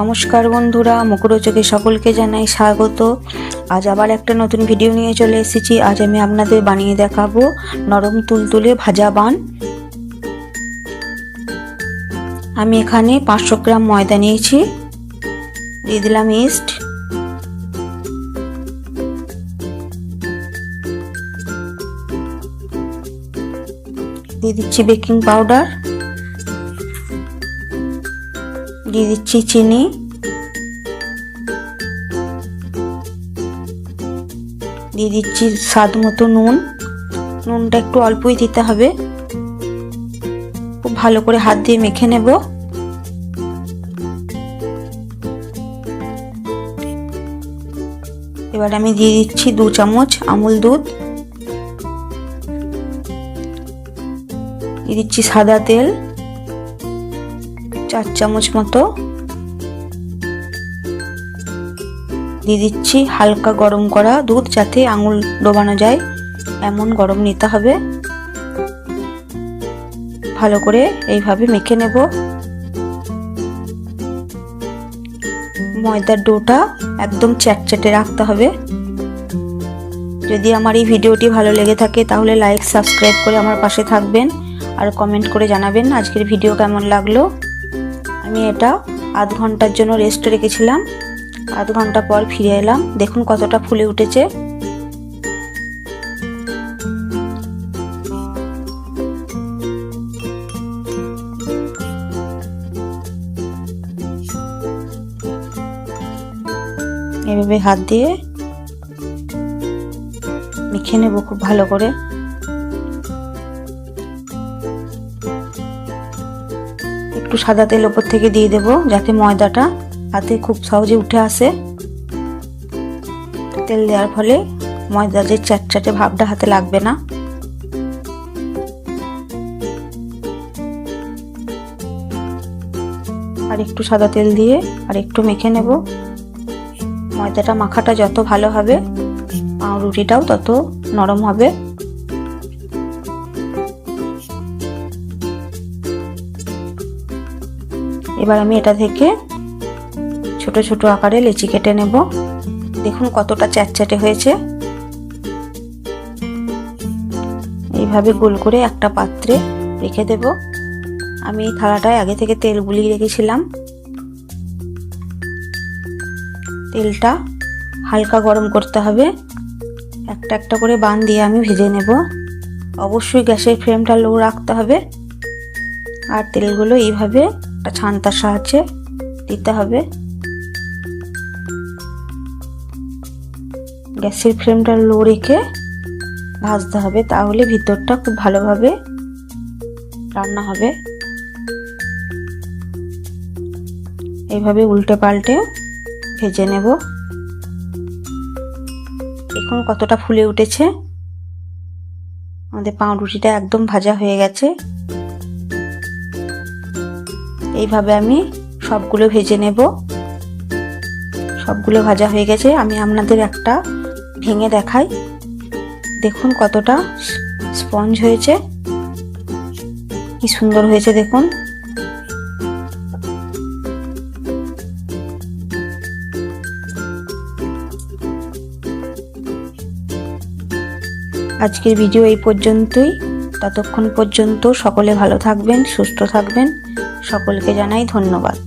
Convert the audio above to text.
নমস্কার বন্ধুরা, মুখরোচকে সকলকে জানাই স্বাগত। আজ আবার একটা নতুন ভিডিও নিয়ে চলে এসেছি। আজ আমি আপনাদের বানিয়ে দেখাবো নরম তুলতুলে ভাজা বান। আমি এখানে পাঁচশো গ্রাম ময়দা নিয়েছি। দিয়ে দিলাম ইস্ট দিয়ে দিচ্ছি বেকিং পাউডার দিয়ে দিচ্ছি চিনি। দিয়ে দিচ্ছি স্বাদ মতো নুন। নুনটা একটু অল্পই দিতে হবে। খুব ভালো করে হাত দিয়ে মেখে নেব। এবার আমি দিয়ে দিচ্ছি দু চামচ আমুল দুধ। দিয়ে দিচ্ছি সাদা তেল। চার চামচ মতো। দিয়ে দিচ্ছি হালকা গরম করা দুধ যাতে আঙুল ডোবানো যায়। এমন গরম নিতে হবে। ভালো করে এইভাবে মেখে নেব। ময়দার ডোটা একদম চ্যাটচ্যাটে রাখতে হবে। যদি আমার এই ভিডিওটি ভালো লেগে থাকে তাহলে লাইক, সাবস্ক্রাইব করে আমার পাশে থাকবেন। আর কমেন্ট করে জানাবেন আজকের ভিডিও কেমন লাগল। আমি এটা আধ ঘণ্টার জন্য রেস্ট রেখেছিলাম। আধ ঘণ্টা পর ফিরে এলাম। দেখুন কতটা ফুলে উঠেছে। এভাবে হাত দিয়ে মেখে নেব খুব ভালো করে। একটু সাদা তেল ওপর থেকে দিয়ে দেব, যাতে ময়দাটা হাতে খুব সহজে উঠে আসে। তেল দেওয়ার ফলে ময়দা যে চ্যাটচ্যাটে ভাবটা হাতে লাগবে না। আর একটু সাদা তেল দিয়ে আর একটু মেখে নেব। ময়দাটা মাখাটা যত ভালো হবে রুটিটাও তত নরম হবে। এবার আমি এটা থেকে ছোট ছোট আকারে লেচি কেটে নেব। দেখুন কতটা চ্যাটচ্যাটে হয়েছে। এইভাবে গোল করে একটা পাত্রে রেখে দেব। আমি এই থালাটায় আগে থেকে তেল গুলিয়ে রেখেছিলাম। তেলটা হালকা গরম করতে হবে। একটা একটা করে বান দিয়ে আমি ভেজে নেব। অবশ্যই গ্যাসের ফ্লেমটা লো রাখতে হবে। আর তেলগুলো এইভাবে একটা ছান্তার সাহায্যে দিতে হবে। গ্যাসের ফ্লেমটা লো রেখে ভাজতে হবে, তাহলে ভিতরটা খুব ভালোভাবে রান্না হবে। এইভাবে উল্টে পাল্টে ভেজে নেব। এখন কতটা ফুলে উঠেছে। আমাদের পাউরুটিটা একদম ভাজা হয়ে গেছে। এইভাবে আমি সবগুলো ভেজে নেব। সবগুলো ভাজা হয়ে গেছে। আমি আপনাদের একটা ভেঙে দেখাই। দেখুন কতটা স্পঞ্জ হয়েছে। কি সুন্দর হয়েছে দেখুন। আজকের ভিডিও এই পর্যন্তই। ততক্ষণ পর্যন্ত সকলে ভালো থাকবেন সুস্থ থাকবেন। সকলকে জানাই ধন্যবাদ।